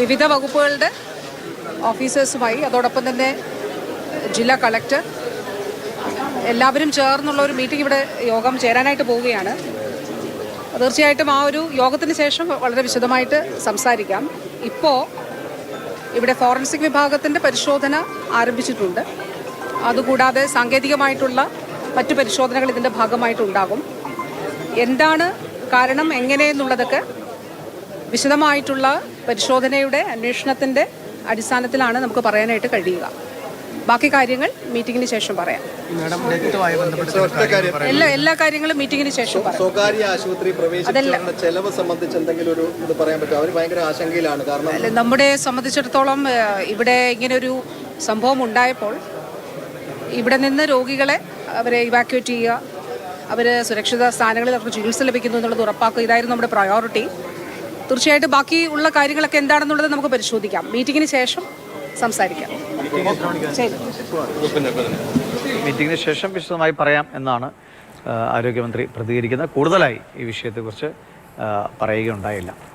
വിവിധ വകുപ്പുകളുടെ ഓഫീസേഴ്സുമായി അതോടൊപ്പം തന്നെ ജില്ലാ കളക്ടർ എല്ലാവരും ചേർന്നുള്ള ഒരു മീറ്റിംഗ് ഇവിടെ യോഗം ചേരാനായിട്ട് പോവുകയാണ്. തീർച്ചയായിട്ടും ആ ഒരു യോഗത്തിന് ശേഷം വളരെ വിശദമായിട്ട് സംസാരിക്കാം. ഇപ്പോൾ ഇവിടെ ഫോറൻസിക് വിഭാഗത്തിന്റെ പരിശോധന ആരംഭിച്ചിട്ടുണ്ട്. അതുകൂടാതെ സാങ്കേതികമായിട്ടുള്ള മറ്റു പരിശോധനകൾ ഇതിന്റെ ഭാഗമായിട്ടുണ്ടാകും എന്താണ് കാരണം എങ്ങനെയെന്നുള്ളതൊക്കെ വിശദമായിട്ടുള്ള പരിശോധനയുടെ അന്വേഷണത്തിന്റെ അടിസ്ഥാനത്തിലാണ് നമുക്ക് പറയാനായിട്ട് കഴിയുക. ബാക്കി കാര്യങ്ങൾ മീറ്റിംഗിന് ശേഷം പറയാം. മാഡം ഡെത്തുമായി ബന്ധപ്പെട്ട് ഒറ്റ കാര്യം എല്ലാ എല്ലാ കാര്യങ്ങളും മീറ്റിംഗിന് ശേഷം പറയാം. സ്വകാര്യ ആശുപത്രി ചെലവ് സംബന്ധിച്ച് എന്തെങ്കിലും ഒരു ഇത് പറയാൻ പറ്റുമോ? അവർ ഭയങ്കര ആശങ്കയിലാണ്. കാരണം അല്ല, നമ്മുടെ സംബന്ധിച്ചിടത്തോളം ഇവിടെ ഇങ്ങനെ ഒരു സംഭവം ഉണ്ടായപ്പോൾ ഇവിടെ നിന്ന് രോഗികളെ അവരെ ഇവാക്യുവേറ്റ് ചെയ്യുക അവർ സുരക്ഷിത സ്ഥാനങ്ങളിൽ അവർക്ക് ചികിത്സ ലഭിക്കുന്നു എന്നുള്ളത് ഉറപ്പാക്കുക ഇതായിരുന്നു നമ്മുടെ പ്രയോറിറ്റി തീർച്ചയായിട്ടും ബാക്കി ഉള്ള കാര്യങ്ങളൊക്കെ എന്താണെന്നുള്ളത് നമുക്ക് പരിശോധിക്കാം. മീറ്റിങ്ങിന് ശേഷം സംസാരിക്കാം. മീറ്റിംഗിന് ശേഷം വിശദമായി പറയാം എന്നാണ് ആരോഗ്യമന്ത്രി പ്രതികരിക്കുന്നത്. കൂടുതലായി ഈ വിഷയത്തെക്കുറിച്ച് പറയുകയുണ്ടായില്ല.